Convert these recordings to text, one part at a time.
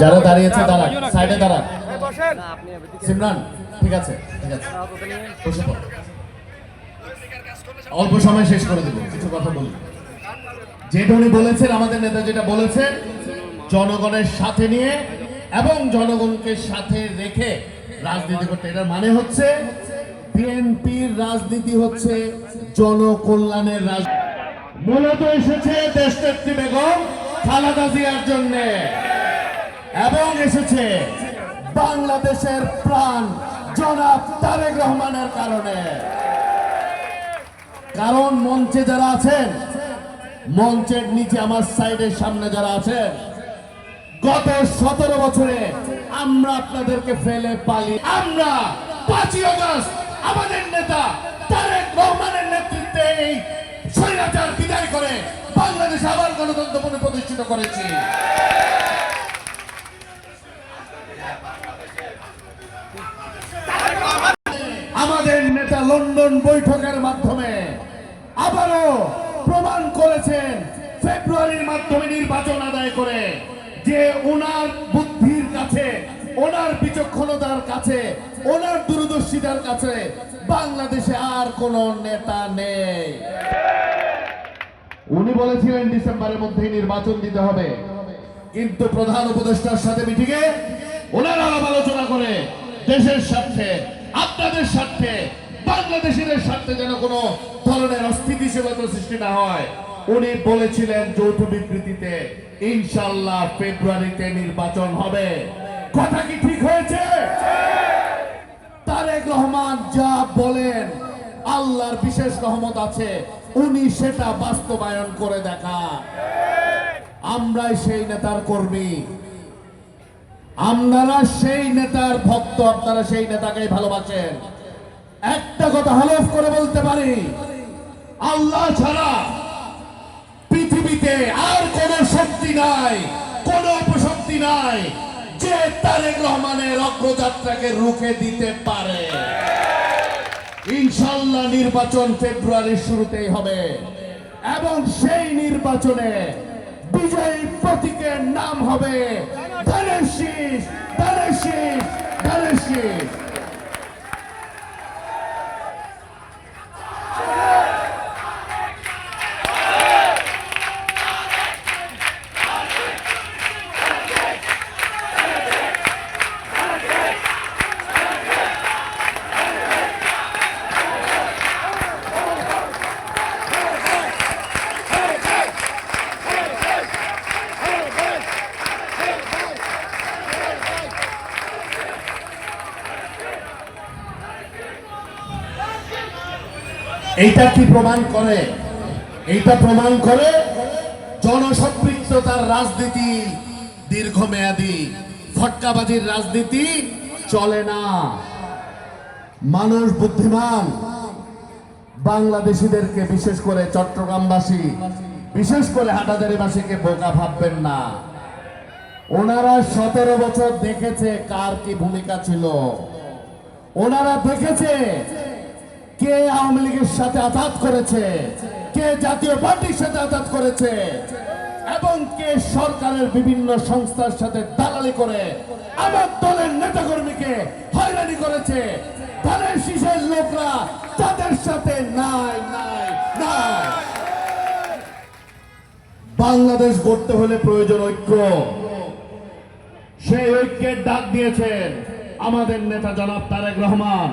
যারা দাঁড়িয়েছে, দাঁড়ান সাইডে দাঁড়ান। সিমরান, ঠিক আছে ঠিক আছে। অল্প সময় শেষ করে দেবো, কিছু কথা বলি। যেটা উনি বলেছেন, আমাদের নেতা যেটা বলেছেন, জনগণের সাথে নিয়ে এবং জনগণকে সাথে রেখে রাজনীতি করতে। এটার মানে হচ্ছে বিএনপির রাজনীতি হচ্ছে জনকল্যাণের রাজনীতি মূলত এসেছে দেশনেত্রী বেগম খালেদা জিয়ার জন্য। এবং এসেছে বাংলাদেশের প্রাণ, জনাব তারেক রহমানের কারণে। কারণ মঞ্চে যারা আছেন, মঞ্চের নিচে আমার সাইডের সামনে যারা আছেন, গত সতেরো বছরে আমরা আপনাদেরকে ফেলে পালি আমরা পাঁচই অগস্ট আমাদের নেতা তারেক রহমানের নেতৃত্বে এই স্বৈরাচার বিদায় করে বাংলাদেশ আবার গণতন্ত্র পুনঃপ্রতিষ্ঠিত করেছি। আমাদের নেতা লন্ডন বৈঠকের মাধ্যমে আবারও প্রমাণ করেছেন, ফেব্রুয়ারির মাধ্যমে নির্বাচন আদায় করে যে ওনার ওনার বিচক্ষণতার কাছে, ওনার দূরদর্শিতার কাছে বাংলাদেশে আর কোন নেতা নেই। উনি বলেছিলেন ডিসেম্বরের মধ্যেই নির্বাচন দিতে হবে। কিন্তু প্রধান উপদেষ্টার সাথে মিটিংয়ে ওনারা আলোচনা করে দেশের স্বার্থে, আপনাদের স্বার্থে, বাংলাদেশিদের স্বার্থে যেন কোনো ধরনের অস্থিতিশীলতা সৃষ্টি না হয়। উনি বলেছিলেন যৌথ বিবৃতিতে, ইনশাল্লাহ ফেব্রুয়ারিতে নির্বাচন হবে। কথা কি ঠিক হয়েছে? তারেক রহমান যা বলেন, আল্লাহর বিশেষ রহমত আছে, উনি সেটা বাস্তবায়ন করে দেখা আমরাই সেই নেতার কর্মী। আপনারা সেই নেতার ভক্ত, আপনারা সেই নেতাকেই ভালোবাসেন। একটা কথা হলফ করে বলতে পারি, আল্লাহ ছাড়া পৃথিবীতে আর কোন শক্তি নাই, কোন অপশক্তি নাই। যে তারেক রহমানের অগ্রযাত্রাকে রুখে দিতে পারে। ইনশাল্লাহ নির্বাচন ফেব্রুয়ারির শুরুতেই হবে। এবং সেই নির্বাচনে বিজয়ী প্রতীকের নাম হবে ধানের শীষ ধানের এইটা কি প্রমাণ করে? এইটা প্রমাণ করে জনসম্পৃক্ততার রাজনীতি দীর্ঘমেয়াদী। ফটকাবাজির রাজনীতি চলে না। মানুষ বুদ্ধিমান। বাংলাদেশিদেরকে বিশেষ করে চট্টগ্রামবাসী, বিশেষ করে হাটাজারিবাসীকে বোকা ভাববেন না। ওনারা সতেরো বছর দেখেছে কার কি ভূমিকা ছিল। ওনারা দেখেছে কে আওয়ামী লীগের সাথে আঘাত করেছে? কে জাতীয় পার্টির সাথে আঘাত করেছে? এবং কে সরকারের বিভিন্ন সংস্থার সাথে দালালি করে? আমার দলের নেতাকর্মীকে হয়রানি করেছে। ধানের শীষের লোকরা তাদের সাথে নাই নাই নাই। বাংলাদেশ গড়তে হলে প্রয়োজন ঐক্য। সেই ঐক্যের ডাক দিয়েছেন আমাদের নেতা জনাব তারেক রহমান।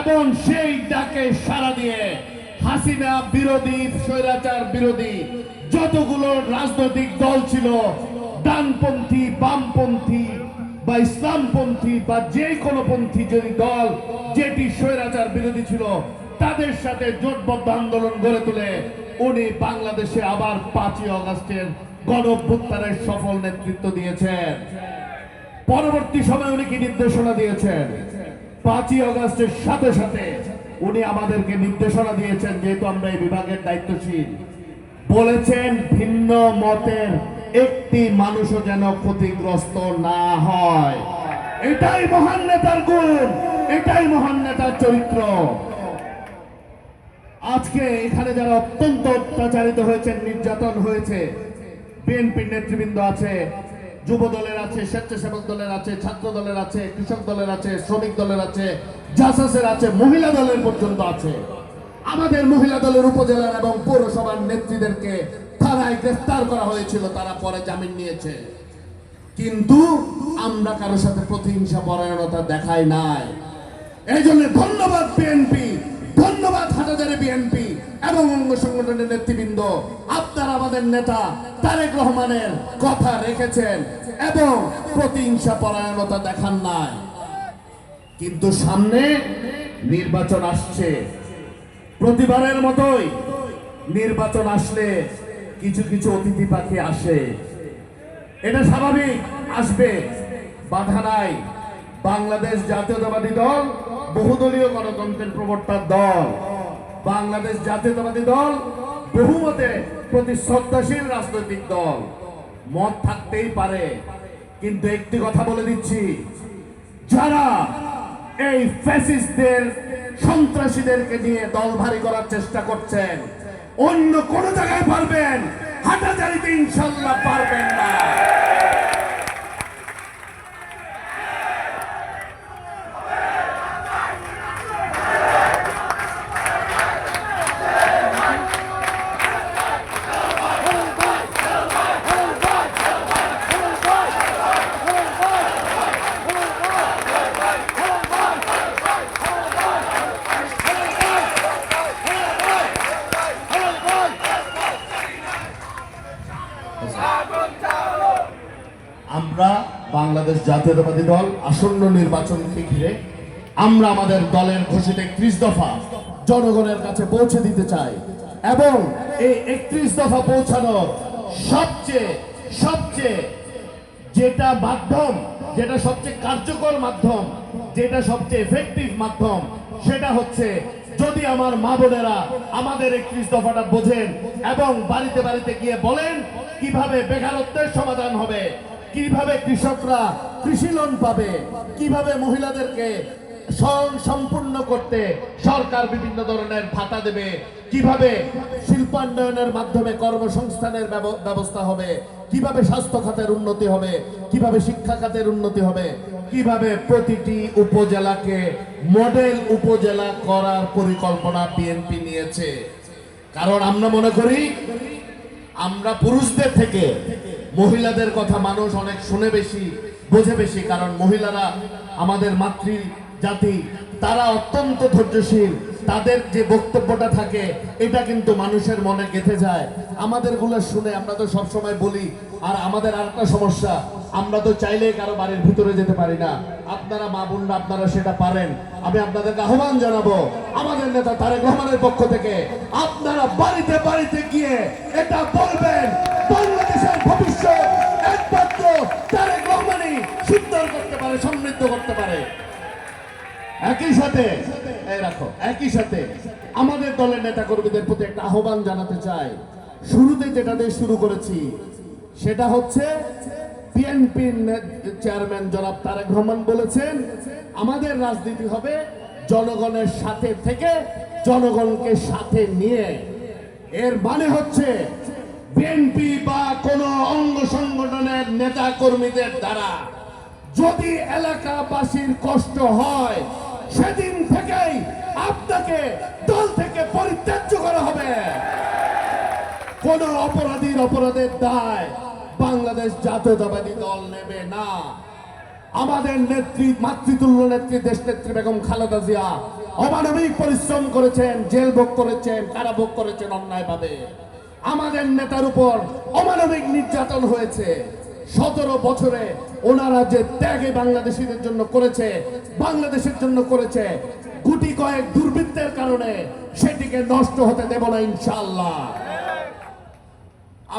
এবং সেই ডাকে সাড়া দিয়ে হাসিনা বিরোধী, স্বৈরাচার বিরোধী যতগুলো রাজনৈতিক দল ছিল, ডানপন্থী, বামপন্থী বা ইসলামপন্থী বা যে কোনো পন্থী যদি দল যেটি স্বৈরাচার বিরোধী ছিল, তাদের সাথে জোটবদ্ধ আন্দোলন গড়ে তুলে উনি বাংলাদেশে আবার পাঁচই অগস্টের গণভ্যুত্থানের সফল নেতৃত্ব দিয়েছেন। পরবর্তী সময় উনি কি নির্দেশনা দিয়েছেন? পাঁচই অগস্টের সাথে সাথে উনি আমাদেরকে নির্দেশনা দিয়েছেন, যেহেতু আমরা এই বিভাগের দায়িত্বশীল। বলেছেন, ভিন্ন মতের একটি মানুষও যেন ক্ষতিগ্রস্ত না হয়। এটাই মহান নেতার গুণ, এটাই মহান নেতার চরিত্র। আজকে এখানে যারা অত্যন্ত অত্যাচারিত হয়েছেন, নির্যাতন হয়েছে, বিএনপির নেতৃবৃন্দ আছে যুব দলের আছে, স্বেচ্ছাসেবক দলের আছে, ছাত্র দলের আছে, কৃষক দলের আছে, শ্রমিক দলের আছে, জাসাসের আছে, মহিলা দলের পর্যন্ত আছে। আমাদের মহিলা দলের উপজেলার এবং পৌরসভার নেত্রীদেরকে থানায় গ্রেফতার করা হয়েছিল, তারা পরে জামিন নিয়েছে। কিন্তু আমরা কারোর সাথে প্রতিহিংসা, পরায়ণতা দেখাই নাই। এই জন্য ধন্যবাদ বিএনপি, ধন্যবাদ হাটাজারি বিএনপি। এবং অঙ্গ সংগঠনের নেতৃবৃন্দ, আপনারা আমাদের নেতা তারেক রহমানের কথা রেখেছেন এবং প্রতিহিংসা পরায়ণতা দেখান নাই। কিন্তু সামনে নির্বাচন আসছে। প্রতিবারের মতোই নির্বাচন আসলে কিছু কিছু অতিথি পাখি আসে। এটা স্বাভাবিক, আসবে। বাধা নাই। বাংলাদেশ জাতীয়তাবাদী দল, বহুদলীয় গণতন্ত্রের প্রবর্তক দল। বাংলাদেশ জাতীয়তাবাদী দল বহুমতে প্রতি শ্রদ্ধাশীল রাজনৈতিক দল। মত থাকতেই পারে, কিন্তু একটি কথা বলে দিচ্ছি, যারা এই ফ্যাসিস্টদের, সন্ত্রাসীদেরকে নিয়ে দল ভারী করার চেষ্টা করছেন, অন্য কোন জায়গায় পারবেন হাটাজারিতে ইনশাল্লাহ পারবেন না। আমরা বাংলাদেশ জাতীয়তাবাদী দল আসন্ন নির্বাচনকে ঘিরে আমরা আমাদের দলের ঘোষিত একত্রিশ দফা জনগণের কাছে পৌঁছে দিতে চাই এবং এই একত্রিশ দফা পৌঁছানোর সবচেয়ে সবচেয়ে যেটা মাধ্যম, যেটা সবচেয়ে কার্যকর মাধ্যম, যেটা সবচেয়ে এফেক্টিভ মাধ্যম, সেটা হচ্ছে যদি আমার মা বোনেরা আমাদের একত্রিশ দফাটা বোঝেন এবং বাড়িতে বাড়িতে গিয়ে বলেন কীভাবে বেকারত্বের সমাধান হবে, কীভাবে কৃষকরা কৃষি লোন পাবে, কীভাবে মহিলাদেরকে স্বয়ং সম্পূর্ণ করতে সরকার বিভিন্ন ধরনের ভাতা দেবে। কীভাবে শিল্পান্নয়নের মাধ্যমে কর্মসংস্থানের ব্যব- ব্যবস্থা হবে? কীভাবে স্বাস্থ্য খাতের উন্নতি হবে? কীভাবে শিক্ষা খাতের উন্নতি হবে? কীভাবে প্রতিটি উপজেলাকে মডেল উপজেলা করার পরিকল্পনা বিএনপি নিয়েছে। কারণ আমরা মনে করি, আমরা পুরুষদের থেকে মহিলাদের কথা মানুষ অনেক শুনে বেশি, বোঝে বেশি। কারণ মহিলারা আমাদের মাতৃ জাতি, তারা অত্যন্ত ধৈর্যশীল। তাদের যে বক্তব্যটা থাকে, এটা কিন্তু মানুষের মনে গেঁথে যায়। আমাদেরগুলো শুনে আমরা তো সব সময় বলি, আর আমাদের আরেকটা সমস্যা, আমরা তো চাইলেই কারও বাড়ির ভিতরে যেতে পারি না। আপনারা মা বোনরা, আপনারা সেটা পারেন। আমি আপনাদেরকে আহ্বান জানাব, আমাদের নেতা তারেক রহমানের পক্ষ থেকে, আপনারা বাড়িতে বাড়িতে গিয়ে এটা বলবেন, বাংলাদেশের ভবিষ্যৎ একমাত্র তারেক রহমানই সুন্দর করতে পারে, সমৃদ্ধ করতে পারে। একই সাথে একই সাথে আমাদের দলের নেতা কর্মীদের প্রতি একটা আহ্বান জানাতে চাই। শুরুতে যেটা দিয়ে শুরু করেছি, সেটা হচ্ছে বিএনপির চেয়ারম্যান জনাব তারেক রহমান বলেছেন, আমাদের রাজনীতি হবে জনগণের সাথে থেকে জনগণকে সাথে নিয়ে। এর মানে হচ্ছে বিএনপি বা কোন অঙ্গ সংগঠনের নেতা কর্মীদের দ্বারা যদি এলাকাবাসীর কষ্ট হয় সেদিন থেকেই আপনাকে দল থেকে পরিত্যাজ্য করা হবে। কোন অপরাধীর অপরাধের দায় বাংলাদেশ জাতীয়তাবাদী দল নেবে না। আমাদের নেত্রী, মাতৃতুল্য নেত্রী, দেশ নেত্রী বেগম খালেদা জিয়া অমানবিক পরিশ্রম করেছেন, জেল ভোগ করেছেন, কারাভোগ করেছেন অন্যায়ভাবে। আমাদের নেতার উপর অমানবিক নির্যাতন হয়েছে। সতেরো বছরে ওনারা যে ত্যাগে বাংলাদেশিদের জন্য করেছে, বাংলাদেশের জন্য করেছে, গুটি কয়েক দুর্বৃত্তের কারণে সেটিকে নষ্ট হতে দেব না ইনশাআল্লাহ।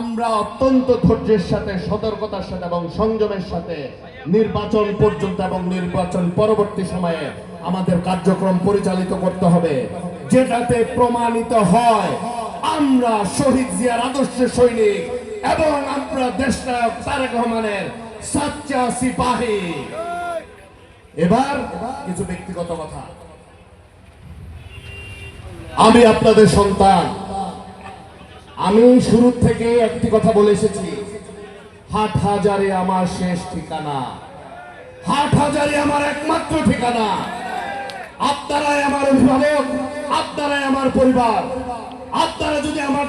আমরা অত্যন্ত ধৈর্যের সাথে, সতর্কতার সাথে এবং সংযমের সাথে নির্বাচন পর্যন্ত এবং নির্বাচন পরবর্তী সময়ে আমাদের কার্যক্রম পরিচালিত করতে হবে। যেটাতে প্রমাণিত হয়, আমরা শহীদ জিয়ার আদর্শ সৈনিক এবং আমরা দেশনায়ক তারেক রহমানের সাচ্চা সিপাহী। এবার কিছু ব্যক্তিগত কথা। আমি আপনাদের সন্তান। আমি শুরু থেকে একটি কথা বলে এসেছি। হাট হাজারে আমার শেষ ঠিকানা। হাট হাজারে আমার একমাত্র ঠিকানা। আপনারাই আমার অভিভাবক, আপনারাই আমার পরিবার। আপনারা যদি আমার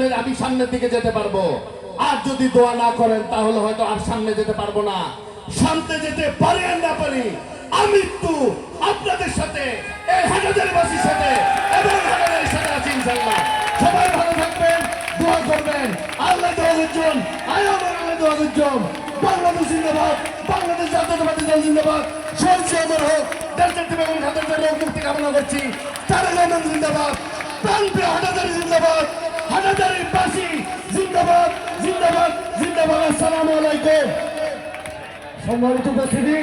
সামনে আমি সামনের দিকে যেতে পারব। আর যদি দোয়া না করেন, তাহলে হয়তো আর সামনে যেতে পারব না। সামনে যেতে পারি আর না পারি আমৃত্যু আপনাদের সাথে, এই হাজারবাসীর সাথে, এবং হাজারের সাথে আছি ইনশাল্লাহ সবাই ভালো থাকবেন, দোয়া করবেন। আল্লাহ দোয়া করছেন। আয় আমার আল্লাহ দোয়া করছেন। বাংলাদেশ জিন্দাবাদ, বাংলাদেশ জাতীয়তাবাদী দল জিন্দাবাদ। সরষে আমার হোক, দেশের খাদের রোগ মুক্তি কামনা করছি। তারা জিন্দাবাদ প্রান্তীয় হাটাদারি জিন্দাবাদ। হাটাদারি বাসী জিন্দাবাদ জিন্দাবাদ জিন্দাবাদ। আসসালামু আলাইকুম। সম্মানিত উপস্থিতি।